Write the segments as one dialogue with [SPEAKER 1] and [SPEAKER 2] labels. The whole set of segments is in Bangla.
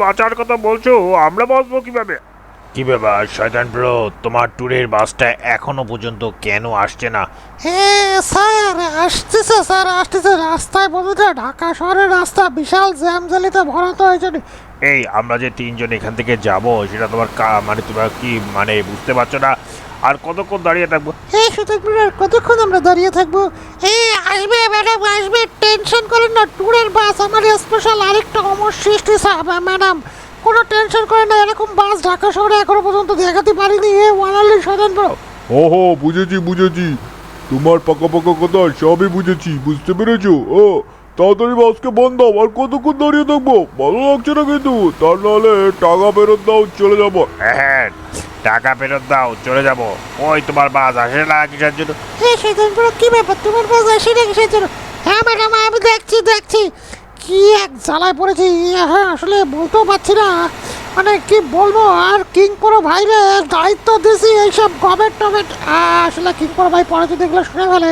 [SPEAKER 1] বাঁচার কথা বলছো আমরা বাঁচবো কীভাবে? কি ব্যাপার শয়তান ব্রো তোমার ট্যুরের বাসটা এখনও পর্যন্ত কেন আসছে না?
[SPEAKER 2] হ্যাঁ স্যার আসতেছে স্যার আসতেছে। রাস্তায় বলতে ঢাকা শহরের রাস্তা বিশাল জ্যাম জ্বালিতে ভরা তো হয়েছে।
[SPEAKER 1] এই আমরা যে তিনজন এখান থেকে যাব সেটা তোমার কা- মানে তোমরা কি মানে বুঝতে পারছ না? আর কতক্ষণ দাঁড়িয়ে থাকব?
[SPEAKER 2] এই সুতরাং আর কতক্ষণ আমরা দাঁড়িয়ে থাকব? এই আসবে ম্যাডাম আসবে। টেনশন করেন না ট্যুরের বাস আমার স্পেশাল আরেকটা অমর সৃষ্টি ম্যাডাম কোনো টেনশন করেন না এরকম বাস ঢাকা শহরে এখনও পর্যন্ত দেখাতে পারিনি এ ওয়ানালি স্বতন্ত্র
[SPEAKER 3] ও হো বুঝেছি বুঝেছি। তোমার পাকা পাকা কথা সবই বুঝেছি বুঝতে পেরেছ? ও তাড়াতাড়ি বাসকে বন্ধ আর কতক্ষণ দাঁড়িয়ে থাকব? ভালো লাগছে না কিন্তু তার নাহলে টাকা ফেরত দাও চলে যাব।
[SPEAKER 1] হ্যাঁ টাকা ফেরত দাও চলে যাব। ওই তোমার বাস আসে না কিসের জন্য?
[SPEAKER 2] এই স্বতন্ত্র কি ব্যাপার? তোমার বাস আসে না কিসের জন্য? হ্যাঁ ম্যাডাম আমি দেখছি দেখছি। কি এক জ্বালায় পড়েছি হ্যাঁ আসলে বলতেও পারছি না। মানে কি বলব আর কিং করো ভাইরে দায়িত্ব দিছি এইসব গভর্নমেন্ট আসলে কিং করো ভাই পরে যদি এগুলো শুনে ফেলে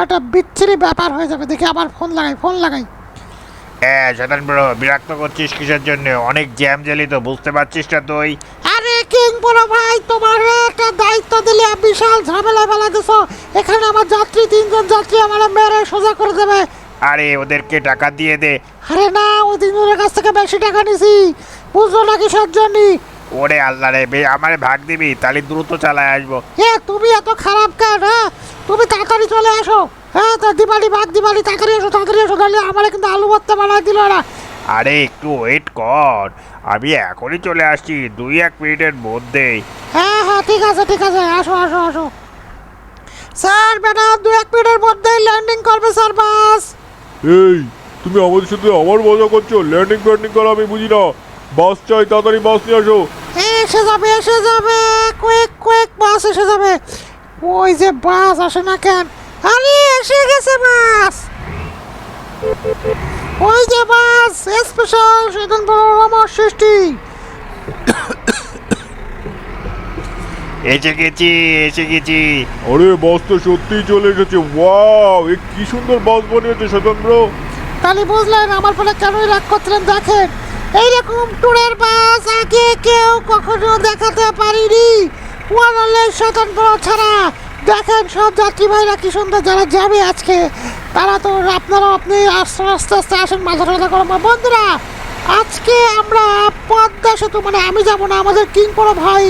[SPEAKER 2] একটা বিচ্ছিরি ব্যাপার হয়ে যাবে। দেখি আবার ফোন লাগাই ফোন লাগাই।
[SPEAKER 1] হ্যাঁ শয়তান ব্রো বিরক্ত করছিস কিসের জন্য? অনেক জ্যাম জ্বালি তো বুঝতে পারছিস না তুই।
[SPEAKER 2] আরে কিং বড় ভাই তোমার একটা দায়িত্ব দিলে বিশাল ঝামেলা ফেলা দিছো। এখানে আমার যাত্রী তিনজন যাত্রী আমার মেরে সোজা করে দেবে।
[SPEAKER 1] আরে ওদেরকে টাকা দিয়ে দে।
[SPEAKER 2] আরে না ওই তিনজনের কাছ থেকে বেশি টাকা নিছি। বুঝলো না কিসের জন্য?
[SPEAKER 1] ওরে আল্লাহ রে বে আমারে ভাগ দিবি তাহলে দ্রুত চালায় আসব।
[SPEAKER 2] এ তুমি এত খারাপ কেন হ্যাঁ? তুমি তাড়াতাড়ি চলে আসো হ্যাঁ তা দিবালি ভাগ দিবালি তাড়াতাড়ি এসো তাড়াতাড়ি এসো তাহলে আমার কিন্তু আলু ভর্তা বানায় দিল না।
[SPEAKER 1] আরে একটু ওয়েট কর। আমি এখনই চলে আসছি দুই এক মিনিটের মধ্যেই।
[SPEAKER 2] হ্যাঁ হ্যাঁ ঠিক আছে ঠিক আছে আসো আসো আসো। স্যার ম্যাডাম দু এক মিনিটের মধ্যেই ল্যান্ডিং করবে স্যার বাস।
[SPEAKER 3] এই তুমি আমাদের সাথে আমার মজা করছ? ল্যান্ডিং ফ্যান্ডিং করা আমি বুঝি না। বাস চাই তাড়াতাড়ি বাস নিয়ে আসো।
[SPEAKER 2] এসে যাবে এসে যাবে। কুইক কুইক বাস এসে যাবে। ওই যে বাস আসে না কেন? আরে এসে গেছে বাস। ওই যে বাস স্পেশাল সেদিন বড় আমার সৃষ্টি।
[SPEAKER 1] এসে গেছি এসে গেছি।
[SPEAKER 3] আরে বাস তো সত্যিই চলে এসেছে ওয়াও এ কি সুন্দর বাস বানিয়েছে স্বতন্ত্র
[SPEAKER 2] তাহলে বুঝলেন আমার ফলে কেনই রাগ করছিলেন দেখেন। এইরকম ট্যুরের বাস আগে কেউ কখনো দেখাতে পারিনি। ওয়ানালের স্বতন্ত্র ছাড়া দেখেন সব যাত্রী ভাইরা কি সুন্দর যারা যাবে আজকে। তারা তো আপনারা আপনি আস্তে আস্তে আস্তে আসেন মাথা টাথা করো আমার বন্ধুরা আজকে আমরা পদ্মা সেতু মানে আমি যাব না আমাদের কিং করো ভাই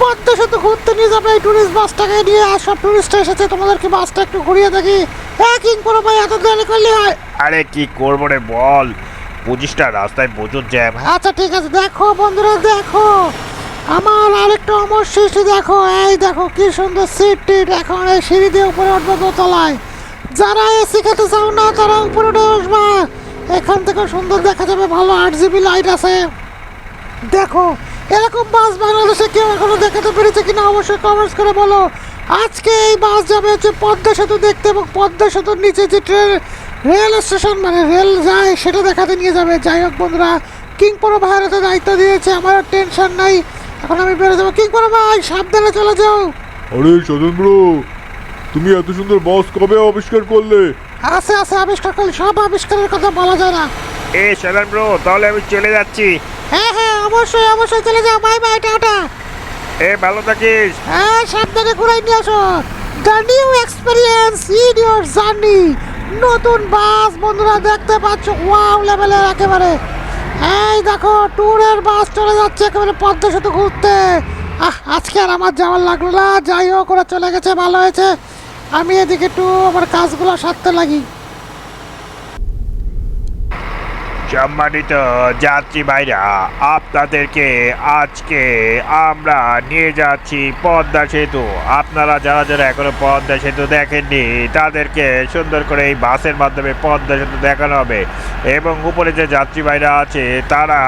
[SPEAKER 2] পদ্মা সেতু ঘুরতে নিয়ে যাবে। এই টুরিস্ট বাসটাকে নিয়ে আর সব টুরিস্ট এসেছে তোমাদেরকে বাসটা একটু ঘুরিয়ে দেখি। হ্যাঁ কিং করো ভাই এত দেরি করলে হয়?
[SPEAKER 1] আরে কি করব রে বল। পঁচিশটা রাস্তায় প্রচুর জ্যাম
[SPEAKER 2] আচ্ছা ঠিক আছে দেখো বন্ধুরা দেখো। আমার আরেকটা অমর সৃষ্টি দেখো, এই দেখো কি সুন্দর সিট টিট এখন এই সিঁড়ি দিয়ে উপরে উঠবে দোতলায়। যারা এসি খেতে চাও না, তারা উপরে উঠে আসবা এখান থেকে সুন্দর দেখা যাবে, ভালো আট জিবি লাইট আছে। দেখো, এরকম বাস বাংলাদেশে কেউ এখনও দেখাতে পেরেছে কিনা অবশ্যই কমেন্টস করে বলো। আজকে এই বাস যাবে হচ্ছে পদ্মা সেতু দেখতে এবং পদ্মা সেতুর নিচে যে ট্রেন, রেল স্টেশন মানে রেল যায় সেটা দেখাতে নিয়ে যাবে। যাই হোক বন্ধুরা কিং পরো ভাইয়ের দায়িত্ব দিয়েছে, আমার টেনশন নাই। এখন আমি বেরো যাব। কি করো ভাই? সাবধানে চলে যাও।
[SPEAKER 3] আরে স্বতন্ত্র তুমি এত সুন্দর বাস কবে আবিষ্কার করলে?
[SPEAKER 2] আছে আছে আবিষ্কার করলে। সব আবিষ্কারের কথা বলা যায় না।
[SPEAKER 1] এ শয়তান ব্রো তাহলে আমি চলে যাচ্ছি।
[SPEAKER 2] হ্যাঁ হ্যাঁ অবশ্যই অবশ্যই চলে যাও। Bye bye tata.
[SPEAKER 1] এ ভালো থাকিস।
[SPEAKER 2] হ্যাঁ সাবধানে ঘুরাই নিয়ে আসো। The new experience in your journey নতুন বাস বন্ধুরা দেখতে পাচ্ছ। ওয়াও লেভেলের একেবারে। এই দেখো ট্যুরের বাস চলে যাচ্ছে, একেবারে পদ্মা সেতু ঘুরতে। আহ, আজকে আর আমার যাওয়ার লাগল না। যাই হোক, ওরা চলে গেছে, ভালো হয়েছে। আমি এদিকে একটু আমার কাজগুলো সারতে লাগি।
[SPEAKER 1] সম্মানিত যাত্রী ভাইরা, আপনাদেরকে আজকে আমরা নিয়ে যাচ্ছি পদ্মা সেতু। আপনারা যারা যারা এখনও পদ্মা সেতু দেখেননি, তাদেরকে সুন্দর করে এই বাসের মাধ্যমে পদ্মা সেতু দেখানো হবে। এবং উপরে যে যাত্রী ভাইরা আছে, তারা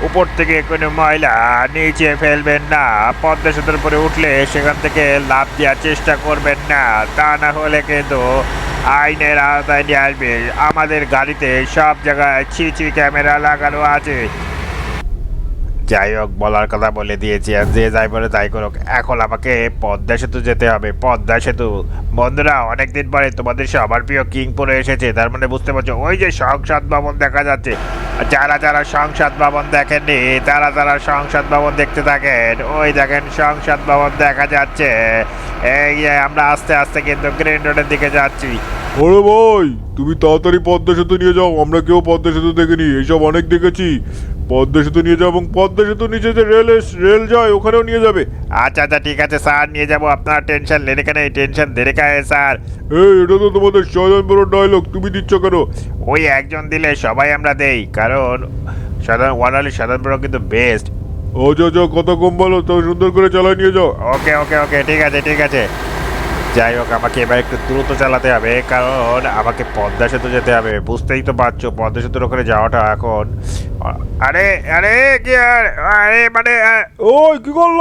[SPEAKER 1] উপর থেকে কোনো ময়লা নিচে ফেলবেন না। পদ্মা সেতুর উপরে উঠলে সেখান থেকে লাভ দেওয়ার চেষ্টা করবেন না। তা না হলে কিন্তু আইনের আওতায় নিয়ে আসবে। আমাদের গাড়িতে সব জায়গায় ছিচি ক্যামেরা লাগানো আছে। যাই হোক বলার কথা বলে দিয়েছি আর যে যাই বলে তাই করুক। এখন আমাকে পদ্মা সেতু যেতে হবে, পদ্মা সেতু। বন্ধুরা, অনেকদিন পরে তোমাদের সবার প্রিয় কিংপুরে এসেছে, তার মানে বুঝতে পারছ, ওই যে সংসদ ভবন দেখা যাচ্ছে। যারা যারা সংসদ ভবন দেখেননি, তারা তারা সংসদ ভবন দেখতে থাকেন। ওই দেখেন সংসদ ভবন দেখা যাচ্ছে। এই আমরা আস্তে আস্তে কিন্তু গ্রিন রোডের দিকে যাচ্ছি।
[SPEAKER 3] ওরে ভাই তুমি তাড়াতাড়ি পদ্মা সেতু নিয়ে যাও আমরা কেউ পদ্মা সেতু দেখিনি এইসব অনেক দেখেছি। পদ্মা সেতু নিয়ে যাও এবং পদ্মা সেতু নিচে যে রেল রেল যায় ওখানেও নিয়ে যাবে।
[SPEAKER 1] আচ্ছা আচ্ছা ঠিক আছে স্যার নিয়ে যাব আপনার টেনশন লেনে কেন টেনশন দেরে কায় স্যার।
[SPEAKER 3] এই এটা তো তোমাদের সাধারণ বড় ডায়লগ তুমি দিচ্ছ কেন?
[SPEAKER 1] ওই একজন দিলে সবাই আমরা দেই কারণ সাধারণ ওয়ানালি সাধারণ বড় কিন্তু বেস্ট
[SPEAKER 3] ও যা যা কথা কম বলো তো সুন্দর করে চালায় নিয়ে যাও।
[SPEAKER 1] ওকে ওকে ওকে ঠিক আছে ঠিক আছে। যাই হোক আমাকে এবার একটু দ্রুত চালাতে হবে কারণ আমাকে পদ্মা সেতু যেতে হবে। বুঝতেই তো পারছ পদ্মা সেতুর ওখানে যাওয়াটা এখন। আরে আরে কি আর মানে
[SPEAKER 3] ওই কি করল?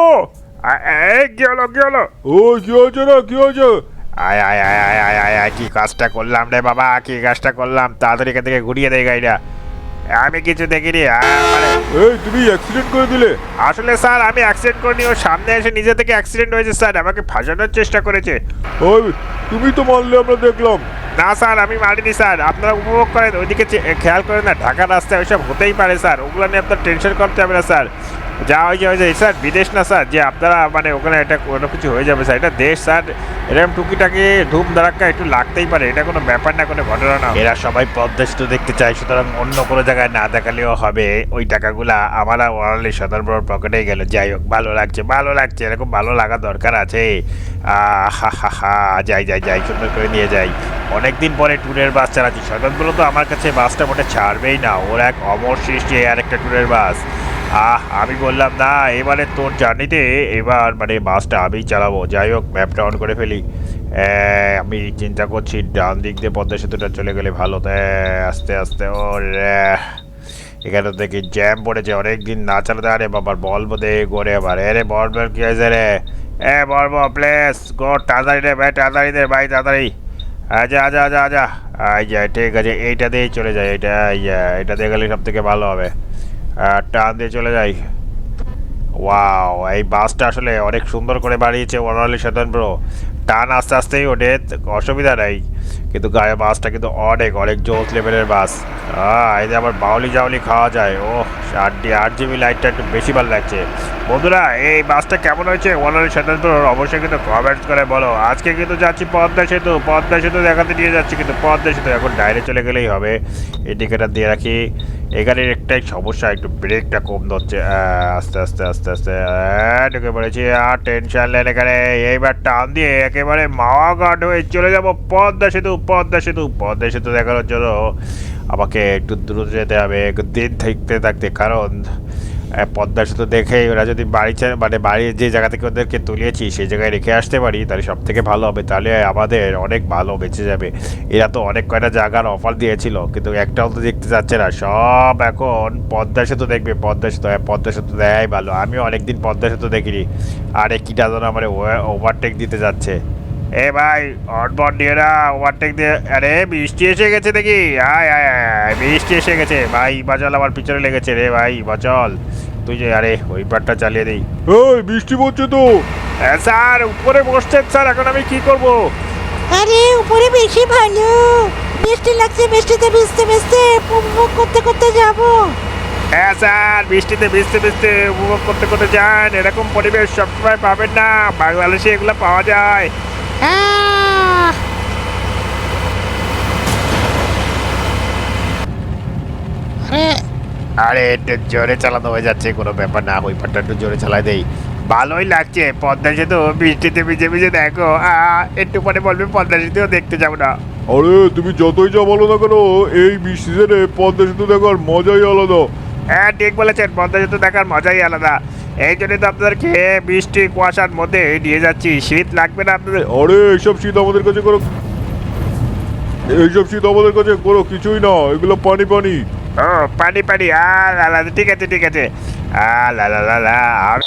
[SPEAKER 1] কি হলো কি হলো?
[SPEAKER 3] ওই কি হয়েছে না কি হয়েছে?
[SPEAKER 1] আয় আয় আয় আয় আয় আয় আয় কি কাজটা করলাম রে বাবা কি কাজটা করলাম? তাড়াতাড়ি এখান থেকে ঘুরিয়ে দেয় গাড়িটা। আমি কিছু দেখিনি মানে
[SPEAKER 3] এই তুমি অ্যাক্সিডেন্ট করে দিলে।
[SPEAKER 1] আসলে স্যার আমি অ্যাক্সিডেন্ট করিনি ও সামনে এসে নিজে থেকে অ্যাক্সিডেন্ট হয়েছে স্যার আমাকে ফাঁসানোর চেষ্টা করেছে।
[SPEAKER 3] ওই তুমি তো মারলে আমরা দেখলাম।
[SPEAKER 1] না স্যার আমি মারিনি স্যার আপনারা উপভোগ করেন ওইদিকে খেয়াল করেন না ঢাকা রাস্তায় ওইসব হতেই পারে স্যার ওগুলো নিয়ে আপনার টেনশন করতে হবে না স্যার। যা হয়ে যায় হয়ে যায় স্যার বিদেশ না স্যার যে আপনারা মানে ওখানে এটা কোনো কিছু হয়ে যাবে স্যার এটা দেশ স্যার এরকম টুকিটাকি ধুম ধারাক্কা একটু লাগতেই পারে, এটা কোনো ব্যাপার না, কোনো ঘটনা না। এরা সবাই পদ্মা সেতু দেখতে চায়, সুতরাং অন্য কোনো জায়গায় না দেখালেও হবে, ওই টাকাগুলা আমার ওয়ারালি সদর বড় পকেটেই গেল। যাই হোক, ভালো লাগছে ভালো লাগছে, এরকম ভালো লাগা দরকার আছে। হা হা হা, যাই যাই যাই, সুন্দর করে নিয়ে যাই। অনেকদিন পরে ট্যুরের বাস চালাচ্ছি। সদনগুলো তো আমার কাছে বাসটা মোটে ছাড়বেই না, ওর এক অমর সৃষ্টি আর একটা ট্যুরের বাস আহ আমি বললাম না এবারে তোর জার্নিতে এবার মানে বাসটা আমিই চালাবো। যাই হোক ম্যাপটা অন করে ফেলি। আমি চিন্তা করছি ডান দিক দিয়ে পদ্মা সেতুটা চলে গেলে ভালো। আস্তে আস্তে ও এখানে দেখি জ্যাম পড়েছে অনেক দিন না চালাতে আরে বাবার বল বোধে গড়ে আবার। আরে বল বল কি হয়েছে রে? এ বলব প্লেস গো তাড়াতাড়ি রে ভাই তাড়াতাড়ি দে ভাই তাড়াতাড়ি। আচ্ছা আচ্ছা আচ্ছা আচ্ছা আই যা ঠিক আছে এইটা দিয়েই চলে যায় এটা ইয়া, এটা দিয়ে গেলে সব থেকে ভালো হবে। টান দিয়ে চলে যাই। ওয়াও এই বাসটা আসলে অনেক সুন্দর করে বাড়িয়েছে ওয়ানালি সাধন ব্রো টান আস্তে আস্তেই ওঠে, অসুবিধা নেই। কিন্তু গায়ে বাসটা কিন্তু অনেক অনেক জোস লেভেলের বাস। যে আবার বাউলি জাউলি খাওয়া যায়। ও আট ডি আট জিবি লাইটটা একটু বেশি ভালো লাগছে। বন্ধুরা, এই বাসটা কেমন হয়েছে? সাধন ব্রো অবশ্যই কিন্তু কমেন্টস করে বলো। আজকে কিন্তু যাচ্ছি পদ্মা সেতু। পদ্মা সেতু দেখাতে নিয়ে যাচ্ছি কিন্তু পদ্মা সেতু এখন ডাইরে চলে গেলেই হবে। ইন্ডিকেটার দিয়ে রাখি। এখানের একটাই সমস্যা, একটু ব্রেকটা কম ধরছে। আস্তে আস্তে আস্তে আস্তে। ঢুকে পড়েছি। আর টেনশন নেন এখানে। এইবার টান দিয়ে একেবারে মাওয়া ঘাট হয়ে চলে যাব পদ্মা সেতু। পদ্মা সেতু পদ্মা সেতু দেখানোর জন্য আমাকে একটু দ্রুত যেতে হবে দিন থাকতে থাকতে। কারণ পদ্মা সেতু দেখে ওরা যদি বাড়ি মানে বাড়ির যে জায়গা থেকে ওদেরকে তুলিয়েছি সেই জায়গায় রেখে আসতে পারি তাহলে সব থেকে ভালো হবে। তাহলে আমাদের অনেক ভালো বেঁচে যাবে। এরা তো অনেক কয়টা জায়গার অফার দিয়েছিল কিন্তু একটাও তো দেখতে যাচ্ছে না। সব এখন পদ্মা সেতু দেখবে পদ্মা সেতু হ্যাঁ, পদ্মা সেতু দেয় ভালো। আমিও অনেকদিন পদ্মা সেতু দেখিনি। আরে কিটা যেন আমার ওভারটেক দিতে যাচ্ছে। এ ভাই অটবট দিয়ে না ওভারটেক দিয়ে আরে বৃষ্টি এসে গেছে দেখি। আয় আয় আয় বৃষ্টি এসে গেছে। ভাই বাচল আমার পিছনে লেগেছে রে ভাই বাচল তুই যে আরে ওই পারটা চালিয়ে দিই।
[SPEAKER 3] এই বৃষ্টি পড়ছে তো।
[SPEAKER 1] হ্যাঁ, স্যার উপরে বসছেন স্যার এখন আমি কি করব?
[SPEAKER 2] আরে উপরে বেশি ভালো। বৃষ্টি লাগছে বৃষ্টিতে ভিজতে ভিজতে উপভোগ করতে করতে যাব।
[SPEAKER 1] হ্যাঁ স্যার বৃষ্টিতে ভিজতে ভিজতে উপভোগ করতে করতে যান। এরকম পরিবেশ সবসময় পাবেন না। বাংলাদেশে এগুলো পাওয়া যায়!
[SPEAKER 2] আরে!
[SPEAKER 1] আরে একটু জোরে চালানো হয়ে যাচ্ছে কোনো ব্যাপার না ওই পাটটা একটু জোরে চালাই দেই। ভালোই লাগছে পদ্মা সেতু বৃষ্টিতে ভিজে ভিজে দেখো। আ, একটু পরে বলবে পদ্মা সেতুও দেখতে যাব না।
[SPEAKER 3] আরে তুমি যতই যা বলো না কেন এই সিজনে পদ্মা সেতু দেখার মজাই আলাদা।
[SPEAKER 1] হ্যাঁ ঠিক বলেছেন পদ্মা সেতু দেখার মজাই আলাদা। এই জন্যই তো আপনাদেরকে বৃষ্টি কুয়াশার মধ্যে নিয়ে যাচ্ছি। শীত লাগবে না আপনাদের?
[SPEAKER 3] আরে, এইসব শীত আমাদের কাছে করো এইসব শীত আমাদের কাছে করো কিছুই না। এগুলো পানি পানি।
[SPEAKER 1] ও, পানি পানি। আ, লা লা ঠিক আছে ঠিক আছে। আর-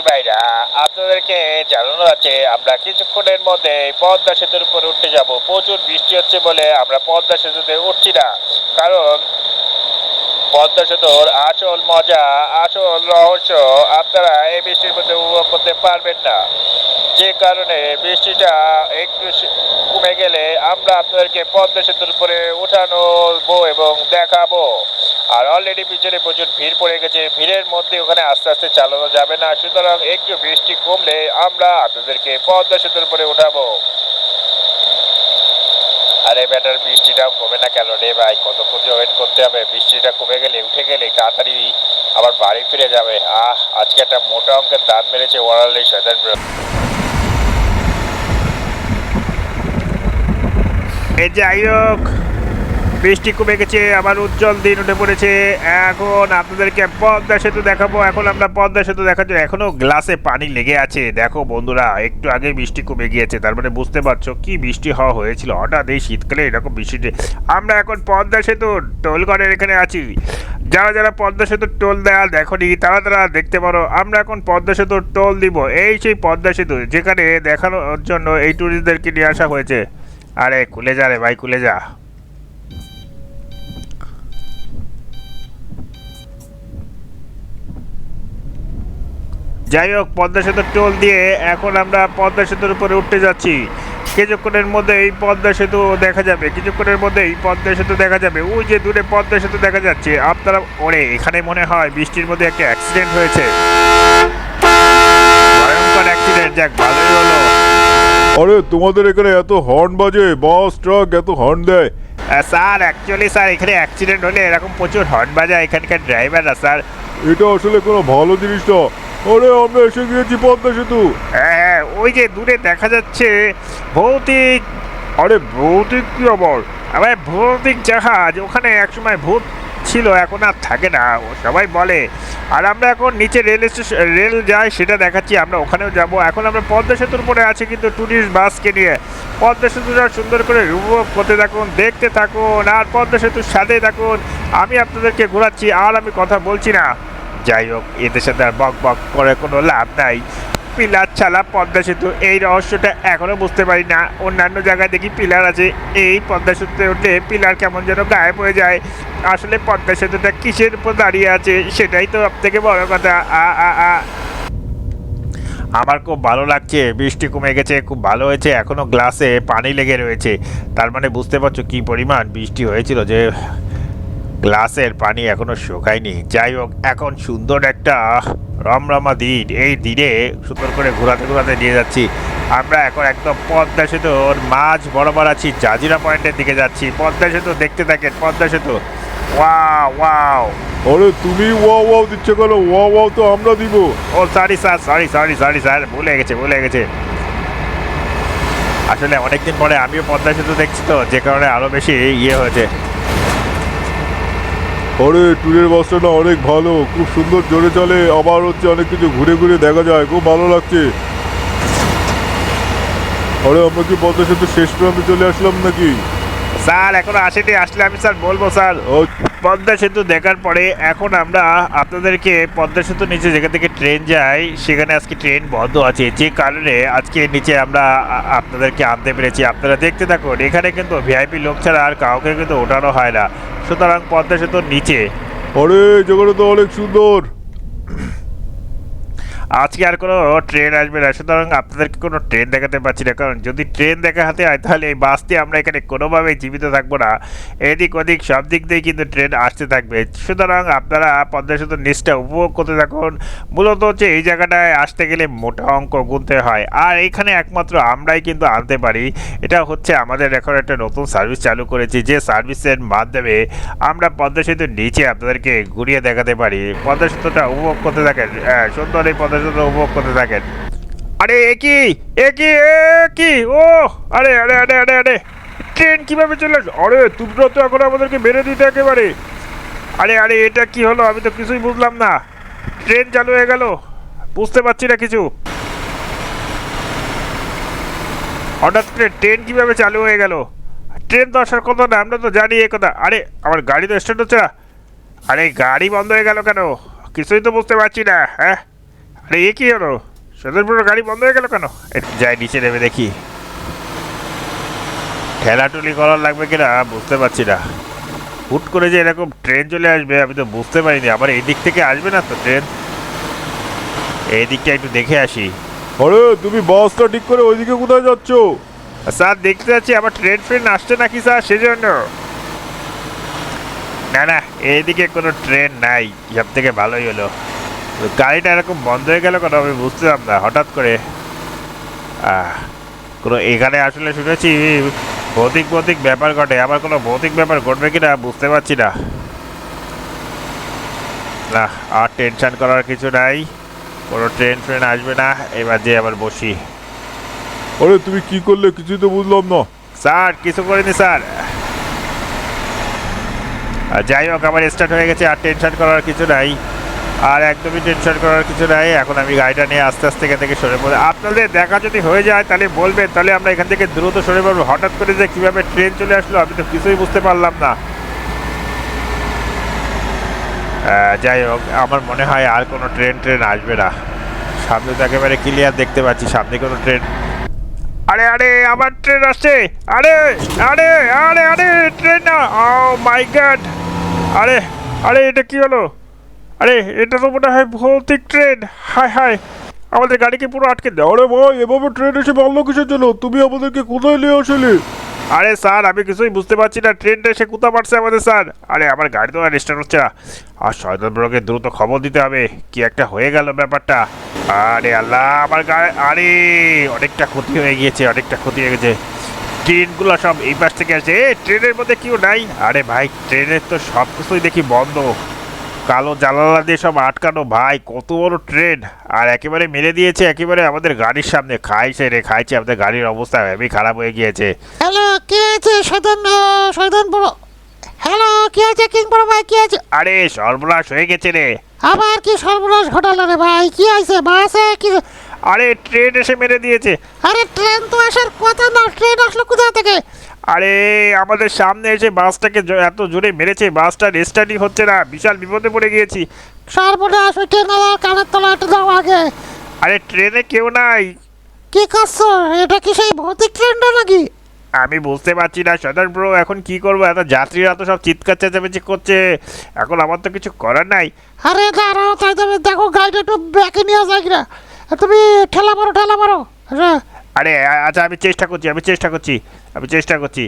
[SPEAKER 1] ভাইরা, আপনাদেরকে জানানো আছে, আমরা কিছুক্ষণের মধ্যে পদ্মা সেতুর উপর উঠতে যাব। প্রচুর বৃষ্টি হচ্ছে বলে আমরা পদ্মা সেতুতে উঠছি না। কারণ পদ্মা সেতুর আসল মজা, আসল রহস্য আপনারা এই বৃষ্টির মধ্যে উপভোগ করতে পারবেন না। যে কারণে বৃষ্টিটা একটু কমে গেলে আমরা আপনাদেরকে পদ্মা সেতুর উপরে উঠানো এবং দেখাবো। আর অলরেডি পিছনে প্রচুর ভিড় পড়ে গেছে, ভিড়ের মধ্যে ওখানে আস্তে আস্তে চালানো যাবে না। সুতরাং একটু বৃষ্টি কমলে আমরা আপনাদেরকে পদ্মা সেতুর উপরে উঠাবো। আরে ব্যাটার বৃষ্টিটাও কমে না কেন রে ভাই? কতক্ষণ যে ওয়েট করতে হবে? বৃষ্টিটা কমে গেলে উঠে গেলে তাড়াতাড়ি আবার বাড়ি ফিরে যাবে। আহ, আজকে একটা মোটা অঙ্কের দাঁত মেরেছে ওয়ারালি শয়তান ব্রো যে যাই হোক বৃষ্টি কমে গেছে, আবার উজ্জ্বল দিন উঠে পড়েছে। এখন আপনাদেরকে পদ্মা সেতু দেখাবো, এখন আমরা পদ্মা সেতু দেখাচ্ছি এখনও গ্লাসে পানি লেগে আছে। দেখো বন্ধুরা, একটু আগে বৃষ্টি কমে গিয়েছে, তার মানে বুঝতে পারছ কি বৃষ্টি হওয়া হয়েছিল। হঠাৎ এই শীতকালে এরকম বৃষ্টিতে আমরা এখন পদ্মা সেতু টোলগড়ের এখানে আছি। যারা যারা পদ্মা সেতুর টোল দেওয়া দেখনি, তারা তারা দেখতে পারো, আমরা এখন পদ্মা সেতুর টোল দিব। এই সেই পদ্মা সেতু, যেখানে দেখানোর জন্য এই ট্যুরিস্টদেরকে নিয়ে আসা হয়েছে। আরে, খুলে যা রে ভাই, খুলে যা। যাই হোক পদ্মা সেতুর টোল দিয়ে এখন আমরা পদ্মা সেতুর উপরে উঠতে যাচ্ছি। কিছুক্ষণের মধ্যে এই পদ্মা সেতু দেখা যাবে কিছুক্ষণের মধ্যে এই পদ্মা সেতু দেখা যাবে। ওই যে দূরে পদ্মা সেতু দেখা যাচ্ছে আপনারা ওরে এখানে মনে হয় বৃষ্টির মধ্যে একটা অ্যাক্সিডেন্ট হয়েছে। ভয়ঙ্কর অ্যাক্সিডেন্ট যাক ভালোই হলো।
[SPEAKER 3] আরে তোমাদের এখানে এত হর্ন বাজে বাস ট্রাক এত হর্ন দেয়।
[SPEAKER 1] স্যার অ্যাকচুয়ালি স্যার এখানে অ্যাক্সিডেন্ট হলে এরকম প্রচুর হর্ন বাজায় এখানকার ড্রাইভাররা স্যার।
[SPEAKER 3] এটা আসলে কোনো ভালো জিনিস না আরে আমরা এসে গিয়েছি পদ্মা সেতু।
[SPEAKER 1] হ্যাঁ হ্যাঁ ওই যে দূরে দেখা যাচ্ছে ভৌতিক
[SPEAKER 3] আরে ভৌতিক কি আবার?
[SPEAKER 1] আবার ভৌতিক জাহাজ ওখানে একসময় ভূত ছিল এখন আর থাকে না সবাই বলে। আর আমরা এখন নিচে রেল স্টেশন রেল যায় সেটা দেখাচ্ছি আমরা ওখানেও যাব। এখন আমরা পদ্মা সেতুর উপরে আছি কিন্তু ট্যুরিস্ট বাসকে নিয়ে। পদ্মা সেতুটা সুন্দর করে উপভোগ করতে থাকুন দেখতে থাকুন আর পদ্মা সেতুর সাথে থাকুন। আমি আপনাদেরকে ঘোরাচ্ছি আর আমি কথা বলছি না। যাই হোক, এদের সাথে আর বক বক করে কোনো লাভ নাই। পিলার ছাড়া পদ্মা সেতু, এই রহস্যটা এখনও বুঝতে পারি না। অন্যান্য জায়গায় দেখি পিলার আছে। এই পদ্মা সেতুতে উঠলে পিলার কেমন যেন গায়েব হয়ে যায়। আসলে পদ্মা সেতুটা কিসের উপর দাঁড়িয়ে আছে, সেটাই তো সব থেকে বড় কথা। আ আ আ। আমার খুব ভালো লাগছে, বৃষ্টি কমে গেছে, খুব ভালো হয়েছে, এখনও গ্লাসে পানি লেগে রয়েছে। তার মানে বুঝতে পারছ কি পরিমাণ বৃষ্টি হয়েছিল যে গ্লাসের পানি এখনও শুকায়নি। যাই হোক এখন সুন্দর একটা রমরমা দিন। এই দিনে সুন্দর করে ঘোরাতে ঘোরাতে নিয়ে যাচ্ছি। আমরা এখন একদম পদ্মা সেতুর মাঝ বরাবর আছি জাজিরা পয়েন্টের দিকে যাচ্ছি। পদ্মা সেতু দেখতে থাকেন পদ্মা সেতু। Wow wow.
[SPEAKER 3] আরে তুমি ওয়াও ওয়াও দিচ্ছ কেন? ওয়াও ওয়াও তো আমরা দিব।
[SPEAKER 1] ও sorry sir sorry sorry sorry sir ভুলে গেছে ভুলে গেছে। আসলে অনেকদিন পরে আমিও পদ্মা সেতু দেখছি তো যে কারণে আরও বেশি ইয়ে হয়েছে।
[SPEAKER 3] আরে ট্যুরের বাসটা না অনেক ভালো খুব সুন্দর জোরে চলে। আবার হচ্ছে অনেক কিছু ঘুরে ঘুরে দেখা যায় খুব ভালো লাগছে। আরে আমরা কি পদ্মা সেতু শেষ প্রান্তে চলে আসলাম নাকি?
[SPEAKER 1] স্যার এখনও আসেনি আসলে আমি স্যার বলব স্যার।
[SPEAKER 3] ও,
[SPEAKER 1] পদ্মা সেতু দেখার পরে এখন আমরা আপনাদেরকে পদ্মা সেতু নিচে যেখান থেকে ট্রেন যায়, সেখানে আজকে ট্রেন বন্ধ আছে। যে কারণে আজকে নিচে আমরা আপনাদেরকে আনতে পেরেছি। আপনারা দেখতে থাকুন, এখানে কিন্তু ভিআইপি লোক ছাড়া আর কাউকে কিন্তু ওঠানো হয় না। সুতরাং পদ্মা সেতুর নিচে।
[SPEAKER 3] আরে জায়গাটা তো অনেক সুন্দর।
[SPEAKER 1] আজকে আর কোনো ট্রেন আসবে না। সুতরাং আপনাদেরকে কোনো ট্রেন দেখাতে পারছি না। কারণ যদি ট্রেন দেখা হাতে হয়, তাহলে এই দিয়ে আমরা এখানে কোনোভাবেই জীবিত থাকব না। এদিক ওদিক সব দিক দিয়ে কিন্তু ট্রেন আসতে থাকবে। সুতরাং আপনারা পদ্মা সেতুর নিচটা উপভোগ করতে থাকুন। মূলত হচ্ছে এই জায়গাটায় আসতে গেলে মোটা অঙ্ক গুনতে হয়। আর এখানে একমাত্র আমরাই কিন্তু আনতে পারি। এটা হচ্ছে আমাদের এখন একটা নতুন সার্ভিস চালু করেছি, যে সার্ভিসের মাধ্যমে আমরা পদ্মা সেতুর নিচে আপনাদেরকে ঘুরিয়ে দেখাতে পারি। পদ্মা সেতুটা উপভোগ করতে থাকেন। সুন্দর এই পদ্মা সেতু উপভোগ করতে থাকেন। আরে, এ কি? এ কি? এ কি? ও, আরে আরে আরে আরে আরে। ট্রেন কীভাবে চলে আসলো? আরে, তোমরা তো এখন আমাদেরকে মেরে দিতে একেবারে। আরে আরে, এটা কি হলো? আমি তো কিছুই বুঝলাম না। ট্রেন চালু হয়ে গেল। বুঝতে পারছি না কিছু। হঠাৎ করে ট্রেন কীভাবে চালু হয়ে গেল? ট্রেন তো আসার কথা না, আমরা তো জানি এ কথা। আরে, আমার গাড়ি তো স্টার্ট হচ্ছে আরে, গাড়ি বন্ধ হয়ে গেল কেন? কিছুই তো বুঝতে পারছি না হ্যাঁ? আরে এ কি হলো? সদরপুরের গাড়ি বন্ধ হয়ে গেল কেন? একটু যাই নিচে নেমে দেখি। ঠেলাটুলি করার লাগবে কিনা? বুঝতে পারছি না। হুট করে যে এরকম ট্রেন চলে আসবে আমি তো বুঝতে পারিনি। আবার এই দিক থেকে আসবে না তো ট্রেন? এই দিকটা একটু দেখে আসি।
[SPEAKER 3] আরে তুমি বাসটা ঠিক করে ওইদিকে কোথায় যাচ্ছ?
[SPEAKER 1] স্যার দেখতে যাচ্ছি আবার ট্রেন ফ্রেন আসছে নাকি স্যার? সেজন্য। না না এইদিকে কোনো ট্রেন নাই। সব থেকে ভালোই হলো। গাড়িটা এরকম বন্ধ হয়ে গেল কেন আমি বুঝতেলাম না হঠাৎ করে। কোনো এখানে আসলে শুনেছি ভৌতিক ভৌতিক ব্যাপার ঘটে আবার কোনো ভৌতিক ব্যাপার ঘটবে কি না বুঝতে পারছি না। না আর টেনশন করার কিছু নাই কোনো ট্রেন ফ্রেন আসবে না এবার যে আবার বসি।
[SPEAKER 3] আরে তুমি কি করলে কিছুই তো বুঝলাম না।
[SPEAKER 1] স্যার কিছু করিনি স্যার। যাই হোক আমার স্টার্ট হয়ে গেছে আর টেনশন করার কিছু নাই। আর একদমই টেনশন করার কিছু নাই। এখন আমি গাড়িটা নিয়ে আস্তে আস্তে এখান থেকে সরে পড়ে। আপনাদের দেখা যদি হয়ে যায়, তাহলে বলবেন, তাহলে আমরা এখান থেকে দ্রুত সরে পড়ব। হঠাৎ করে যে কীভাবে ট্রেন চলে আসলো, আমি তো কিছুই বুঝতে পারলাম না। যাই হোক, আমার মনে হয় আর কোনো ট্রেন ট্রেন আসবে না। সামনে তো একেবারে ক্লিয়ার দেখতে পাচ্ছি, সামনে কোনো ট্রেন আরে আরে আবার ট্রেন আসছে! আরে আরে আরে আরে ট্রেন না! ও মাই গড আরে আরে, এটা কি হলো? আরে, এটা তো মনে হয় ভৌতিক ট্রেন। হায় হায়। আমাদের গাড়িকে পুরো আটকে দাও
[SPEAKER 3] আরে ভাই, এভাবে ট্রেন এসে মারলো কিসের জন্য? তুমি আমাদেরকে কোথায় নিয়ে আসলে?
[SPEAKER 1] আরে স্যার, আমি কিছুই বুঝতে পারছি না। ট্রেনটা এসে কোথা পারছে আমাদের স্যার? আরে, আমার গাড়ি তো আর স্টার্ট হচ্ছে না। আর শয়তান ব্রকে দ্রুত খবর দিতে হবে। কি একটা হয়ে গেল ব্যাপারটা। আরে আল্লাহ, আমার গাড়ি আরে, অনেকটা ক্ষতি হয়ে গিয়েছে, অনেকটা ক্ষতি হয়ে গেছে। ট্রেনগুলো সব এই পাশ থেকে আসছে। এ, ট্রেনের মধ্যে কেউ নাই? আরে ভাই, ট্রেনের তো সব কিছুই দেখি বন্ধ। কালো জানালা দিয়ে সব আটকানো ভাই কত বড় ট্রেন আর একেবারে মেরে দিয়েছে একেবারে আমাদের গাড়ির সামনে। খাইছে রে খাইছে আমাদের গাড়ির অবস্থা হেবি খারাপ হয়ে গিয়েছে।
[SPEAKER 2] হ্যালো কে আছে? সদন সদন শয়তান বড়। হ্যালো কে আছে? কিং বড় ভাই কি আছে?
[SPEAKER 1] আরে সর্বনাশ হয়ে গেছে রে।
[SPEAKER 2] আবার কি সর্বনাশ ঘটালো রে ভাই? কি আছে বাসে কি
[SPEAKER 1] আরে ট্রেন এসে মেরে দিয়েছে।
[SPEAKER 2] আরে ট্রেন তো আসার কথা না ট্রেন আসলো কোথা থেকে?
[SPEAKER 1] আরে আমাদের সামনে এসে বাসটাকে এত জোরে মেরেছে বাসটা রেস্টার্টই হচ্ছে না বিশাল বিপদে পড়ে গিয়েছি।
[SPEAKER 2] সর্বনাশ ওই ট্রেন আমার কানের তলা একটু দাও আগে।
[SPEAKER 1] আরে ট্রেনে কেউ নাই।
[SPEAKER 2] কি করছ? এটা কি সেই ভৌতিক ট্রেনটা নাকি?
[SPEAKER 1] আমি বুঝতে পারছি না সদর ব্রো এখন কি করব? এত যাত্রীরা তো সব চিৎকার চেঁচামেচি করছে। এখন আমার তো কিছু করার নাই।
[SPEAKER 2] আরে দাঁড়াও তাই দেখো গাড়িটা একটু ব্যাকে নিয়ে যায় কিনা। তুমি ঠেলা মারো ঠেলা মারো
[SPEAKER 1] আরে আচ্ছা আমি চেষ্টা করছি আমি চেষ্টা করছি আমি চেষ্টা করছি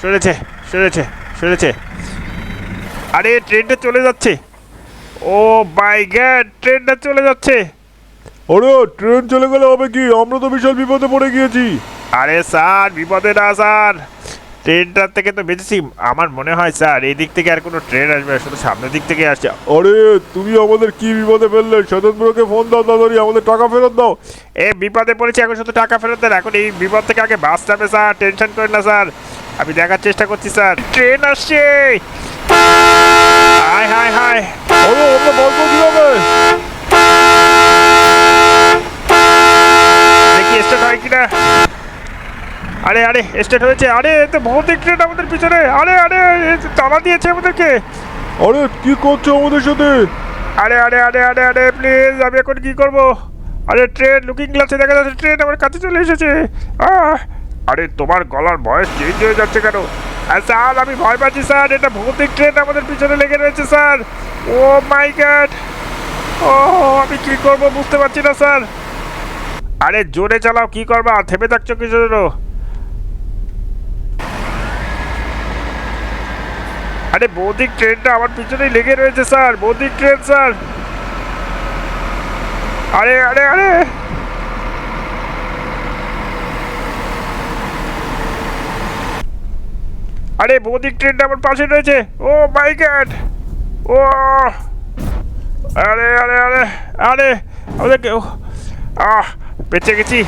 [SPEAKER 1] শুনেছে শুনেছে শুনেছে আরে ট্রেনটা চলে যাচ্ছে ও বাই গ্যাড ট্রেনটা চলে যাচ্ছে
[SPEAKER 3] ওরে ট্রেন চলে গেলে হবে কি আমরা তো বিশাল বিপদে পড়ে গিয়েছি
[SPEAKER 1] আরে স্যার বিপদে না স্যার। ট্রেনটার থেকে তো বেঁচেছি। আমার মনে হয় স্যার এই দিক থেকে আর কোনো ট্রেন আসবে না, শুধু সামনের দিক থেকে আসছে।
[SPEAKER 3] আরে তুমি আমাদের কি বিপদে ফেললে? স্বতন্ত্রকে ফোন দাও তাড়াতাড়ি আমাদের টাকা ফেরত দাও।
[SPEAKER 1] এ বিপদে পড়েছি এখন শুধু টাকা ফেরত দেন। এখন এই বিপদ থেকে আগে বাস যাবে স্যার। টেনশন করেন না স্যার। আমি দেখার চেষ্টা করছি স্যার। ট্রেন আসছে। হায় হায় হায় দেখি স্টার্ট হয় কিনা। আরে আরে স্টেট হয়েছে। আরে তো ভৌতিক ট্রেন আমাদের পিছনে। আরে আরে তালা দিয়েছে আমাদেরকে।
[SPEAKER 3] আরে কি করছ আমাদের সাথে?
[SPEAKER 1] আরে আরে আরে আরে আরে প্লিজ আমি এখন কি করব? আরে ট্রেন লুকিং গ্লাসে দেখা যাচ্ছে ট্রেন আমার কাছে চলে এসেছে। আরে তোমার গলার ভয়েস চেঞ্জ হয়ে যাচ্ছে কেন? স্যার আমি ভয় পাচ্ছি স্যার। এটা ভৌতিক ট্রেন আমাদের পিছনে লেগে রয়েছে স্যার। O my god! ও আমি কি করব বুঝতে পারছি না স্যার। আরে জোরে চালাও কি করবা? থেমে থাকছো কিছু জন্য? আরে বৌদিক ট্রেনটা আমার পিছনেই লেগে রয়েছে, স্যার। বৌদিক train sir. আরে আরে আরে। আরে বৌদিক ট্রেনটা আমার পাশে রয়েছে। Oh my god. ও। আরে আরে আরে আরে। আমাদেরকে আহ, বেঁচে গেছি।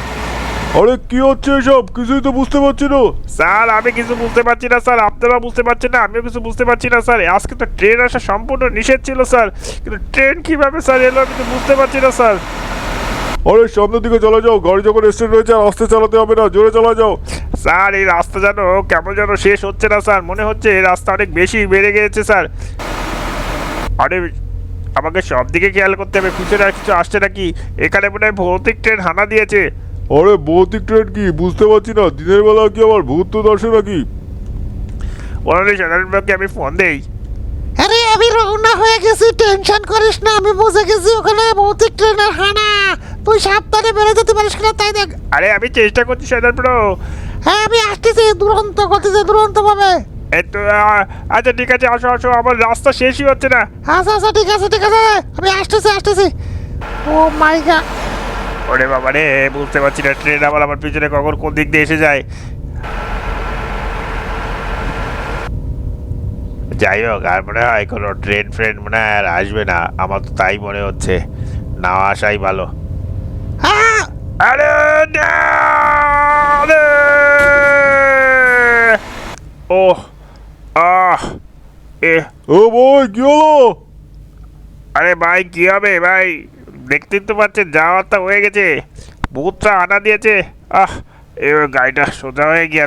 [SPEAKER 3] আরে কি হচ্ছে এসব? কিছুই তো বুঝতে পারছি না।
[SPEAKER 1] স্যার আমি কিছু বুঝতে পারছি না স্যার। আপনারা বুঝতে পারছেন না আমিও কিছু বুঝতে পারছি না স্যার। আজকে তো ট্রেন আসা সম্পূর্ণ নিষেধ ছিল স্যার। কিন্তু ট্রেন কীভাবে স্যার এলো আমি তো বুঝতে পারছি না স্যার।
[SPEAKER 3] আরে সামনের দিকে চলে যাও। গাড়ি যখন স্টেট রয়েছে আর আস্তে চালাতে হবে না। জোরে চালা যাও।
[SPEAKER 1] স্যার এই রাস্তা যেন কেমন যেন শেষ হচ্ছে না স্যার। মনে হচ্ছে এই রাস্তা অনেক বেশি বেড়ে গিয়েছে স্যার। আরে আমাকে সব দিকে খেয়াল করতে হবে। পিছনে আর কিছু আসছে নাকি? এখানে মনে হয় ভৌতিক ট্রেন হানা দিয়েছে।
[SPEAKER 3] আরে ভৌতিক ট্রেন কি? বুঝতে পারছি না। দিনের বেলা কি আবার ভূত তো দর্শন নাকি?
[SPEAKER 1] ওনাদের সাধারণভাবে আমি ফোন দেই।
[SPEAKER 2] আরে আমি রওনা হয়ে গেছি। টেনশন করিস না আমি বুঝে গেছি ওখানে ভৌতিক ট্রেনের হানা। তুই সাবধানে বেরো যেতে পারিস কিনা তাই দেখ।
[SPEAKER 1] আরে আমি চেষ্টা করছি সাধারণ
[SPEAKER 2] হ্যাঁ আমি আসতেছি। দুরন্ত গতিতে দুরন্ত ভাবে
[SPEAKER 1] এই তো আচ্ছা ঠিক আছে আসো আসো আমার রাস্তা শেষই হচ্ছে না।
[SPEAKER 2] আচ্ছা আচ্ছা ঠিক আছে ঠিক আছে। আমি আসতেছি আসতেছি। ও মাই গড
[SPEAKER 1] ওরে বাবা রে বুঝতে পারছি না ট্রেন আবার আমার পিছনে কখন কোন দিক দিয়ে এসে যায়। যাই হোক আর মনে হয় কোনো ট্রেন ফ্রেন মনে হয় আর আসবে না আমার তো তাই মনে হচ্ছে না আসাই ভালো। আরে! ও আহ এ
[SPEAKER 3] ও ভাই কি হলো?
[SPEAKER 1] আরে ভাই কি হবে ভাই? দেখতেই তো পাচ্ছেন যাওয়ারটা হয়ে গেছে। ভূতটা আনা দিয়েছে। আহ এবার গাড়িটা সোজা হয়ে গিয়ে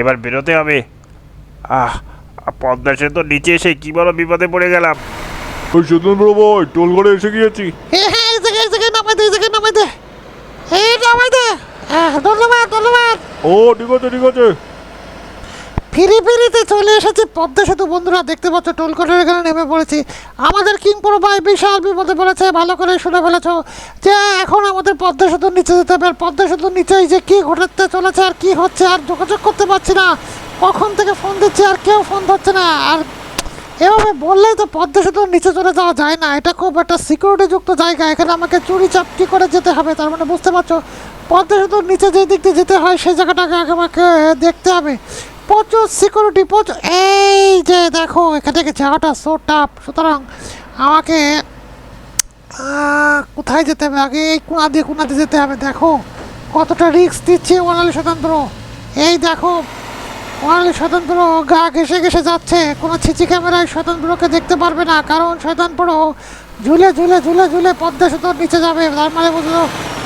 [SPEAKER 1] এবার বেরোতে হবে। আহ পদ্মা সে তো নিচে এসে কি বড় বিপদে পড়ে গেলাম।
[SPEAKER 3] ওই সুতন বড় ভাই টোল ঘরে এসে গিয়েছি।
[SPEAKER 2] হ্যাঁ হ্যাঁ এই জায়গায় এই জায়গায় নামাই দে এই জায়গায় নামাই দে। এই নামাই দে। হ্যাঁ ধন্যবাদ ধন্যবাদ।
[SPEAKER 3] ও ঠিক আছে ঠিক আছে।
[SPEAKER 2] ফিরি ফিরিতে চলে এসেছি। পদ্মা সেতু বন্ধুরা, দেখতে পাচ্ছ টোল কোটের এখানে নেমে পড়েছি। আমাদের কিংপুর ভাই বিশাল বিপদে পড়েছে, ভালো করে শুনে ফেলেছ যে এখন আমাদের পদ্মা সেতুর নিচে যেতে হবে। আর পদ্মা সেতুর নিচেই যে কি ঘটাতে চলেছে, আর কি হচ্ছে, আর যোগাযোগ করতে পারছি না। কখন থেকে ফোন দিচ্ছি, আর কেউ ফোন ধরছে না। আর এভাবে বললেই তো পদ্মা সেতুর নিচে চলে যাওয়া যায় না। এটা খুব একটা সিকিউরিটিযুক্ত জায়গা। এখানে আমাকে চুরি চাপটি করে যেতে হবে। তার মানে বুঝতে পারছ, পদ্মা সেতুর নিচে যেই দিক দিয়ে যেতে হয়, সেই জায়গাটাকে আগে আমাকে দেখতে হবে। প্রচুর সিকিউরিটি প্রচুর এই যে দেখো, এখান থেকে যাওয়াটা সো টাপ সুতরাং আমাকে কোথায় যেতে হবে? আগে এই কোনা দিয়ে কোনা দিয়ে যেতে হবে। দেখো, কতটা রিস্ক দিচ্ছে ওনালি স্বতন্ত্র। এই দেখো ওনালি স্বতন্ত্র গা ঘেসে ঘেসে যাচ্ছে। কোনো ছিচি ক্যামেরায় স্বতন্ত্রকে দেখতে পারবে না, কারণ স্বতন্ত্র ঝুলে ঝুলে ঝুলে ঝুলে পদ্মা সেতুর নিচে যাবে। তার মানে বুঝলো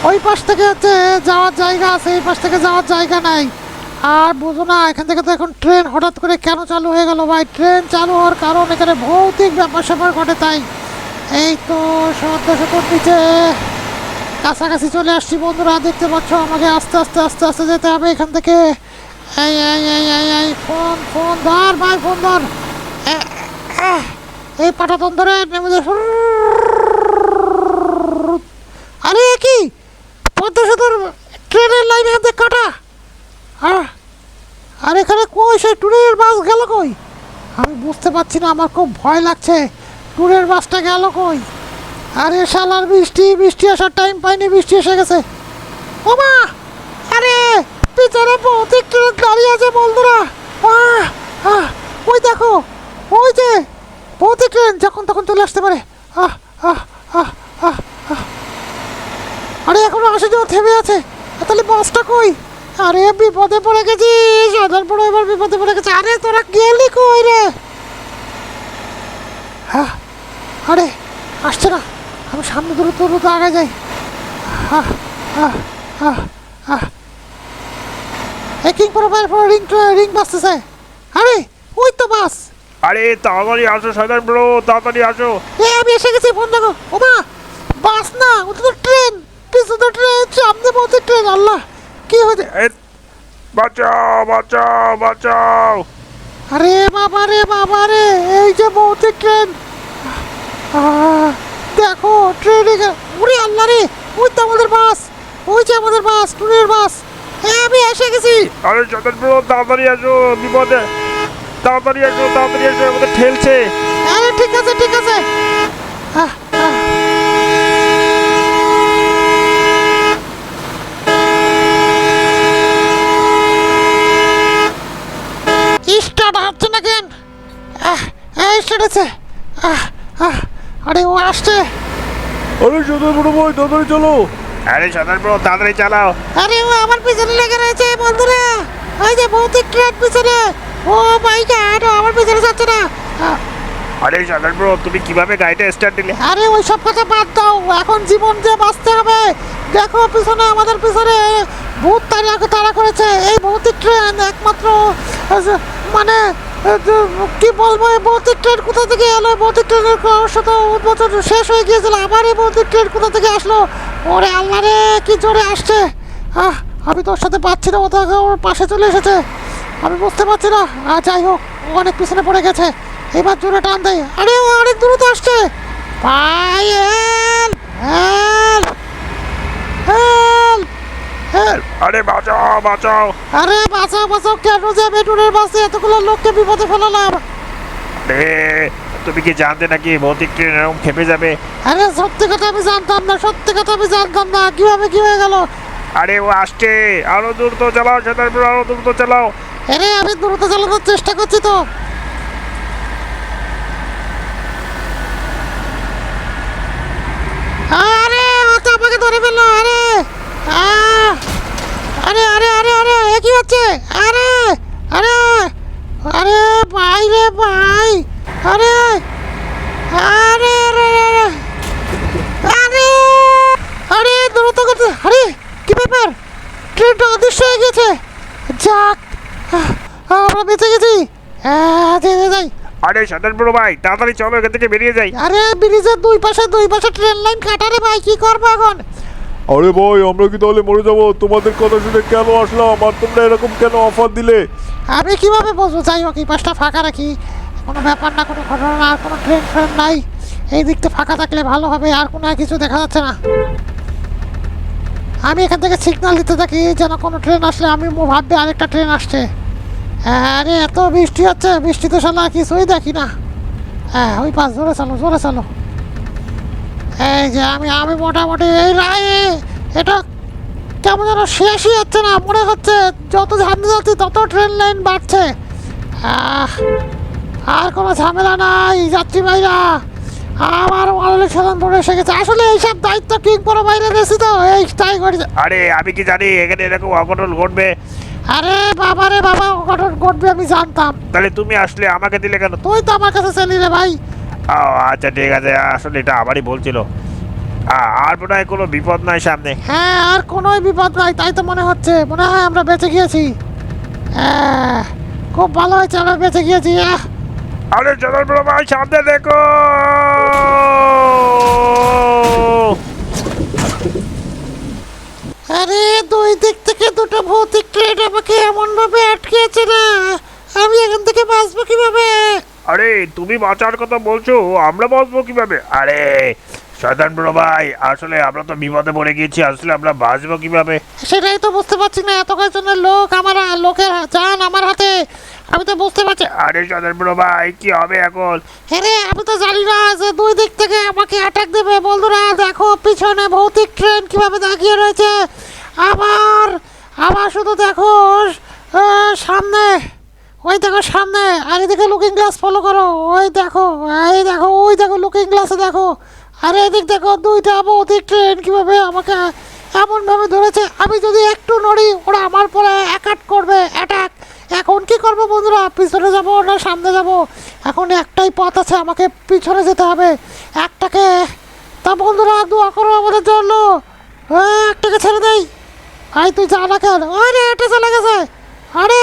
[SPEAKER 2] ওই পাশ থেকে হচ্ছে যাওয়ার জায়গা আছে, এই পাশ থেকে যাওয়ার জায়গা নাই। আর বুঝো না, এখান থেকে তো এখন ট্রেন হঠাৎ করে কেন চালু হয়ে গেল ভাই? ট্রেন চালু হওয়ার কারণ এখানে ভৌতিক ব্যাপার স্যাপার ঘটে তাই। এই তো সদ্য সেতুর নিচে কাছাকাছি চলে আসছি বন্ধুরা, দেখতে পাচ্ছ আমাকে আস্তে আস্তে আস্তে আস্তে যেতে হবে এখান থেকে। এই এই এই এই এই, ফোন ফোন ধর ভাই, ফোন ধর। এই পাঠাতন ধরে নেমে আরে কি? পদ্মা সেতুর ট্রেনের লাইন থেকে কাটা? আহ, আর এখানে কই? সেই ট্রেনের বাস গেল কই? আমি বুঝতে পারছি না আমার খুব ভয় লাগছে। ট্রেনের বাসটা গেল কই? আরে শালার বৃষ্টি বৃষ্টি আসার টাইম পাইনি বৃষ্টি এসে গেছে। ওমা আরে পিছনে ভৌতিক ট্রেন দাঁড়িয়ে আছে বন্ধুরা। ওই দেখো ওই যে ভৌতিক ট্রেন যখন তখন চলে আসতে পারে। আহ আহ আহ আহ আরে এখনও আসে যে থেমে আছে। তাহলে বাসটা কই? আরে বিপদে পড়ে গেছি সাধারণ পড়ে এবার বিপদে পড়ে গেছে। আরে তোরা গেলি কই রে? হ্যাঁ আরে আসছে না। আমি সামনে দ্রুত দ্রুত আগে যাই। এই কিং প্রোফাইল পর রিং রিং বাজতেছে। আরে ওই তো বাস।
[SPEAKER 1] আরে তাড়াতাড়ি আসো সাধারণ ব্রো তাড়াতাড়ি আসো।
[SPEAKER 2] এ আমি এসে গেছি ফোন দেখো। ওমা বাস না ওটা তো ট্রেন। পিছনে তো ট্রেন আল্লাহ কি হয়েছে
[SPEAKER 1] এ, বাঁচাও বাঁচাও বাঁচাও।
[SPEAKER 2] আরে বাবা রে বাবা রে এই যে ভৌতিক ট্রেন দেখো ট্রেনে উড়ে আল্লাহ রে ওই তো আমাদের বাস ওই যে আমাদের বাস ট্রেনের বাস হ্যাঁ আমি এসে গেছি।
[SPEAKER 1] আরে ব্রো তাড়াতাড়ি আসো বিপদে। তাড়াতাড়ি আসো তাড়াতাড়ি আসো আমাদের ঠেলছে।
[SPEAKER 2] আরে ঠিক আছে ঠিক আছে। আহ, আহ। স্টার্ট হচ্ছে না কেন আহ স্টার্ট আছে আহ আহ আরে ও আসছে।
[SPEAKER 3] আরে সুতন বড় ভাই তাড়াতাড়ি চলো
[SPEAKER 1] আরে সাধারণ ব্রো তাড়াতাড়ি চালাও।
[SPEAKER 2] আরে ও আমার পিছনে লেগে রয়েছে বন্ধুরা। ওই যে ভৌতিক ট্রেন পিছনে। ও মাই গড আমার পিছনে যাচ্ছে না। আহ,
[SPEAKER 1] আরে সাধারণ ব্রো তুমি কীভাবে গাড়িটা স্টার্ট দিলে?
[SPEAKER 2] আরে ওই সব কথা বাদ দাও এখন জীবন যে বাঁচতে হবে দেখো পিছনে আমাদের পিছনে ভূত তারা তারা করেছে। এই ভৌতিক ট্রেন একমাত্র মানে কি বলব, এই ভৌতিক ট্রেন কোথা থেকে এলো? ভৌতিক ট্রেনের তো উদ্বোধন শেষ হয়ে গিয়েছিল, আবার এই ভৌতিক ট্রেন কোথা থেকে আসলো? ওরে আল্লাহ রে, কি জোরে আসছে! আহ, আমি তোর সাথে পাচ্ছি না, ও তো ওর পাশে চলে এসেছে। আমি বুঝতে পারছি না। আর যাই হোক অনেক পিছনে পড়ে গেছে। এবার জোরে টান দেয় আরে, ও অনেক দ্রুত আসছে। ভাই হেল্প হেল্প হেল্প হেল্প
[SPEAKER 1] আরে বাঁচাও বাঁচাও।
[SPEAKER 2] আরে বাঁচাও বাঁচাও। কেন যে আমি টুরের বাসে এতগুলো লোককে বিপদে ফেলালাম?
[SPEAKER 1] আরে তুমি কি জানতে নাকি ভৌতিক ট্রেন এরকম খেপে যাবে?
[SPEAKER 2] আরে সত্যি কথা আমি জানতাম না সত্যি কথা আমি জানতাম না। কীভাবে কি হয়ে গেল?
[SPEAKER 1] আরে ও আসছে। আরও দ্রুত চালাও শয়তানপুর আরও দ্রুত চালাও।
[SPEAKER 2] আরে আমি দ্রুত চালানোর চেষ্টা করছি তো। আরে ও তো আমাকে ধরে ফেলল আরে। আহ! আরে আরে আরে আরে এ কি হচ্ছে আরে আরে আরে ভাই রে ভাই আরে আরে আরে আরে আরে আরে দ্রুত করতে আরে কি ব্যাপার ট্রেনটা অদৃশ্য হয়ে গেছে যাক আমরা বেঁচে গেছি যাই।
[SPEAKER 1] আরে শয়তানপুর ভাই তাড়াতাড়ি চলো এখান থেকে বেরিয়ে যাই
[SPEAKER 2] আরে ব্রিজের দুই পাশে দুই পাশে ট্রেন লাইন কাটারে ভাই কি করব এখন
[SPEAKER 3] আরে ভাই, আমরা কি তাহলে মরে যাব? তোমাদের কথা শুনে কেন আসলাম? আর তোমরা এরকম কেন অফার দিলে?
[SPEAKER 2] আমি কীভাবে বসবো? যাই হোক, এই পাশটা ফাঁকা রাখি। কোনো ব্যাপার না, কোনো ঘটনা না আর কোনো ট্রেন ফ্রেন নাই। এই দিকটা ফাঁকা থাকলে ভালো হবে, আর কোনো কিছু দেখা যাচ্ছে না। আমি এখান থেকে সিগন্যাল দিতে থাকি, যেন কোনো ট্রেন আসলে আমি ভাববে আরেকটা ট্রেন আসছে। আরে, এত বৃষ্টি হচ্ছে, বৃষ্টি তো সালা কিছুই দেখি না। হ্যাঁ ওই পাশ, জোরে চালো জোরে চালো। এই যে আমি আমি মোটামুটি এই রায় এটা কেমন যেন শেষই হচ্ছে না মনে হচ্ছে যত ঝামেলা যাচ্ছি তত ট্রেন লাইন বাড়ছে। আর কোনো ঝামেলা নাই যাত্রী ভাইরা। আমার অনেক সাধারণ পড়ে এসে গেছে। আসলে এইসব দায়িত্ব কিং পরে বাইরে দিয়েছি তো এই তাই করি
[SPEAKER 1] আরে আমি কি জানি এখানে এরকম অঘটন ঘটবে?
[SPEAKER 2] আরে বাবা রে বাবা ঘটন ঘটবে আমি জানতাম।
[SPEAKER 1] তাহলে তুমি আসলে আমাকে দিলে কেন?
[SPEAKER 2] তুই তো আমার কাছে চলি রে ভাই।
[SPEAKER 1] ও আচ্ছা ঠিক আছে আসলে এটা আমারই বলছিল আর মনে হয় কোনো বিপদ নাই সামনে।
[SPEAKER 2] হ্যাঁ আর কোনো বিপদ নাই তাই তো মনে হচ্ছে। মনে হয় আমরা বেঁচে গিয়েছি। হ্যাঁ খুব ভালো হয়েছে আমরা বেঁচে গিয়েছি
[SPEAKER 1] আরে চন্দ্রপুর ভাই সামনে দেখো।
[SPEAKER 2] আরে দুই দিক থেকে দুটো ভৌতিক ট্রেন আমাকে এমন ভাবে আটকেছে না। আমি এখান থেকে বাঁচবো কীভাবে?
[SPEAKER 1] আরে তুমি বাঁচার কথা বলছো আমরা বাঁচবো কীভাবে? আরে শয়তান বড় ভাই আসলে আমরা তো বিপদে পড়ে গিয়েছি আসলে আমরা বাঁচবো কীভাবে?
[SPEAKER 2] সেটাই তো বুঝতে পারছি না এত কয়েকজনের লোক আমার লোকের যান আমার হাতে আমি তো বুঝতে পারছি
[SPEAKER 1] আরে শয়তান বড় ভাই কি হবে এখন?
[SPEAKER 2] আরে আমি তো জানি না যে দুই দিক থেকে আমাকে অ্যাটাক দেবে। বন্ধুরা দেখো পিছনে ভৌতিক ট্রেন কীভাবে দাঁড়িয়ে রয়েছে। আবার আবার শুধু দেখো সামনে। ওই দেখো সামনে, আর এদিকে লুকিং গ্লাস ফলো করো। ওই দেখো, এই দেখো, ওই দেখো লুকিং গ্লাসে দেখো। আর এদিক দেখো, দুইটা ভৌতিক ট্রেন কীভাবে আমাকে এমনভাবে ধরেছে? আমি যদি একটু নড়ি, ওরা আমার পরে অ্যাটাক করবে অ্যাটাক এখন কি করব বন্ধুরা? পিছনে যাব না সামনে যাব? এখন একটাই পথ আছে, আমাকে পিছনে যেতে হবে। একটাকে, তা বন্ধুরা দোয়া করো আমাদের জন্য। হ্যাঁ একটাকে ছেড়ে দেই। আই তুই যা না কেন? আরে, এটা চলে গেছে। আরে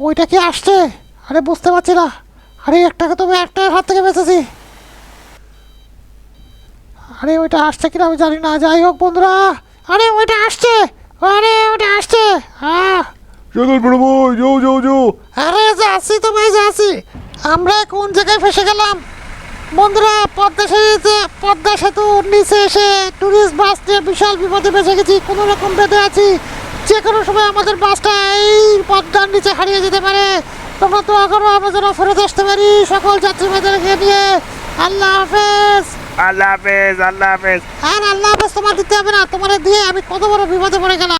[SPEAKER 2] ওইটা কি আসছে? আরে বুঝতে পারছি না। আরে একটাকে তো তুমি একটার হাত থেকে বেঁচেছি। আরে ওইটা আসছে কিনা আমি জানি না। যাই হোক বন্ধুরা আরে ওইটা আসছে। আরে ওইটা আসছে। হ্যাঁ
[SPEAKER 3] বড় ভাই যাও যাও যাও।
[SPEAKER 2] আরে যাচ্ছি তো ভাই যাচ্ছি আমরা কোন জায়গায় ফেসে গেলাম? বন্ধুরা পদ্মা সেতুতে পদ্মা সেতুর নিচে এসে টুরিস্ট বাস নিয়ে বিশাল বিপদে বেঁচে গেছি। কোনো রকম বেঁধে আছি। যে কোনো সময় আমাদের বাসটা এই পদ্মার নিচে হারিয়ে যেতে পারে। তোমরা তো করো আমরা যেন ফেরত আসতে পারি সকল যাত্রী মেয়েদেরকে নিয়ে। আল্লাহ হাফেজ।
[SPEAKER 1] আল্লাহ হাফেজ আল্লাহ হাফেজ।
[SPEAKER 2] আর আল্লাহ হাফেজ তোমার দিতে হবে না। তোমার দিয়ে আমি কত বড় বিপদে পড়ে গেলাম।